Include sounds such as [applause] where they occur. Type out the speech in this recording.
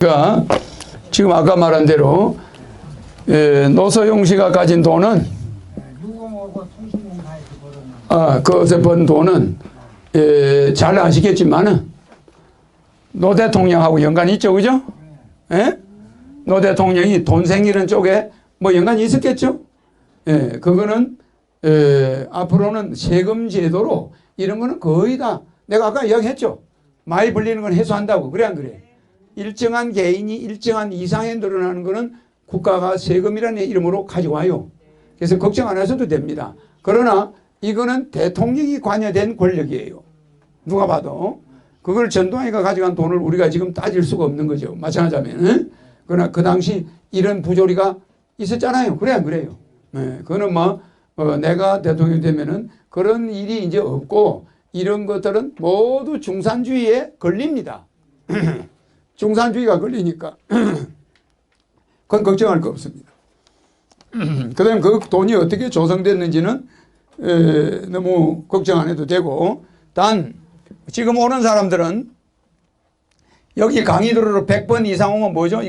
그러니까 지금 아까 말한 대로 예, 노소용 씨가 가진 돈은 아, 그것에 번 돈은 예, 잘 아시겠지만은 노 대통령하고 연관이 있죠, 그죠? 예? 노 대통령이 돈 생기는 쪽에 뭐 연관이 있었겠죠? 예, 그거는 예, 앞으로는 세금 제도로 이런 거는 거의 다 내가 아까 이야기했죠. 많이 불리는 건 해소한다고 그래 안 그래? 일정한 개인이 일정한 이상에 늘어나는 거는 국가가 세금이라는 이름으로 가져와요. 그래서 걱정 안 하셔도 됩니다. 그러나 이거는 대통령이 관여된 권력이에요. 누가 봐도. 그걸 전두환이가 가져간 돈을 우리가 지금 따질 수가 없는 거죠. 마찬가지면. 응? 그러나 그 당시 이런 부조리가 있었잖아요. 그래 안 그래요? 네, 그거는 뭐 어, 내가 대통령이 되면은 그런 일이 이제 없고 이런 것들은 모두 중산주의에 걸립니다. [clears throat] 중산주의가 걸리니까 [clears throat] 그건 걱정할 거 없습니다. [clears throat] 그 다음 그 돈이 어떻게 조성됐는지는 에, 너무 걱정 안 해도 되고 단 지금 오는 사람들은 여기 강의도로로 100번 이상 오면 뭐죠?